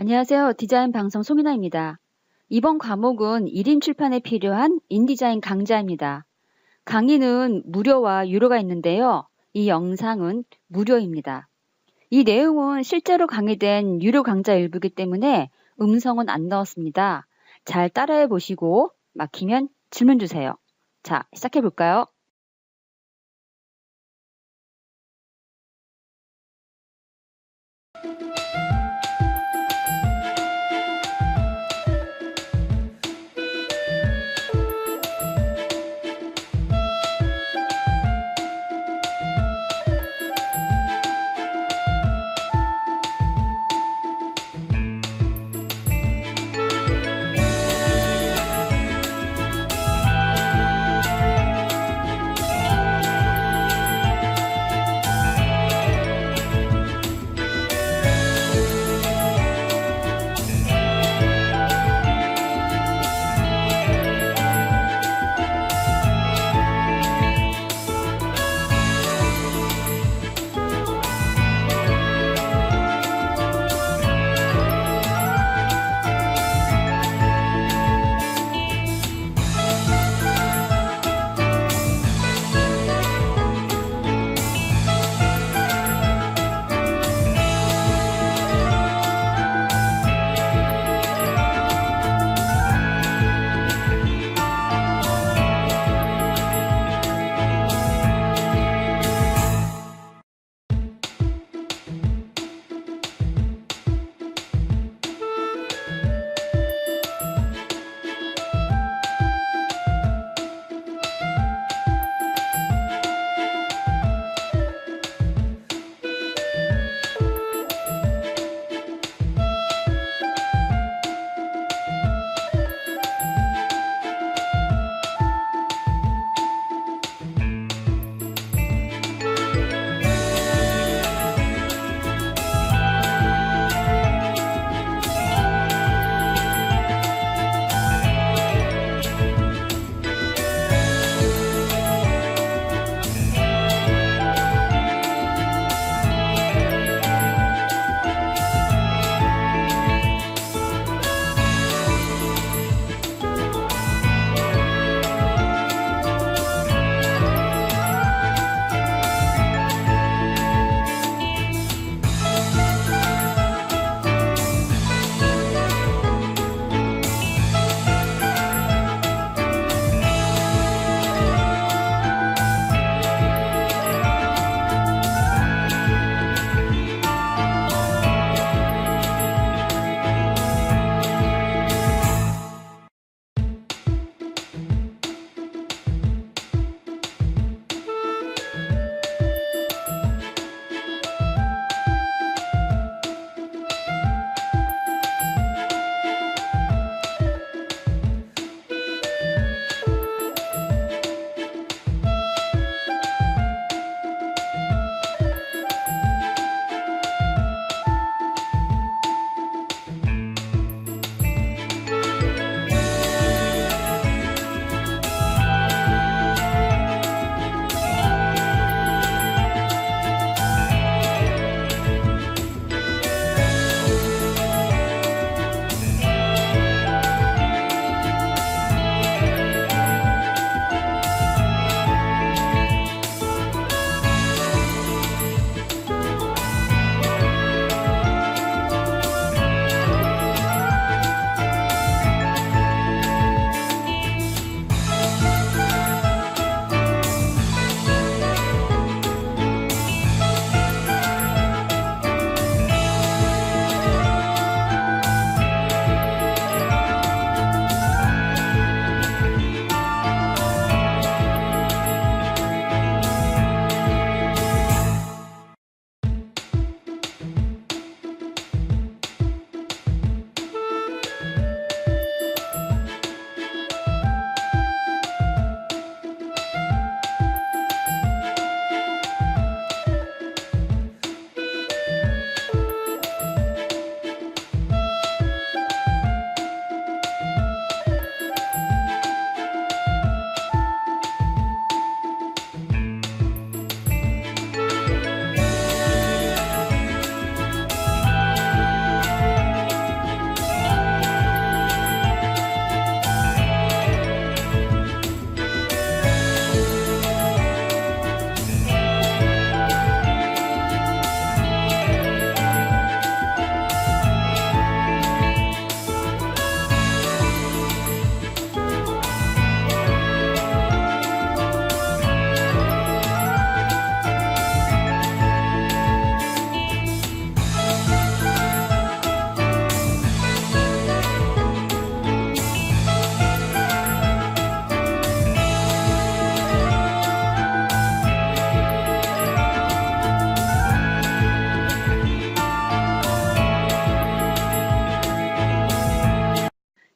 안녕하세요. 디자인 방송 송인아입니다. 이번 과목은 1인 출판에 필요한 인디자인 강좌입니다. 강의는 무료와 유료가 있는데요. 이 영상은 무료입니다. 이 내용은 실제로 강의된 유료 강좌 일부기 때문에 음성은 안 넣었습니다. 잘 따라해 보시고 막히면 질문 주세요. 자, 시작해 볼까요?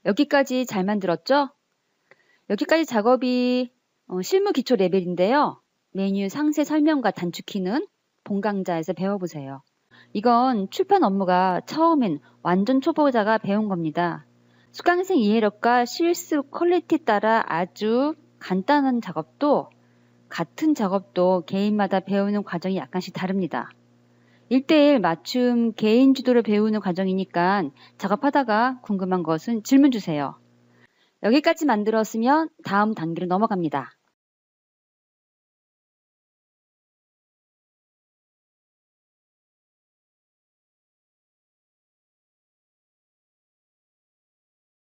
여기까지 잘 만들었죠? 여기까지 작업이 어, 실무 기초 레벨인데요. 메뉴 상세 설명과 단축키는 본 강좌에서 배워보세요. 이건 출판 업무가 처음인 완전 초보자가 배운 겁니다. 수강생 이해력과 실습 퀄리티 따라 아주 간단한 작업도 같은 작업도 개인마다 배우는 과정이 약간씩 다릅니다. 1대1 맞춤 개인 주도를 배우는 과정이니까 작업하다가 궁금한 것은 질문 주세요. 여기까지 만들었으면 다음 단계로 넘어갑니다.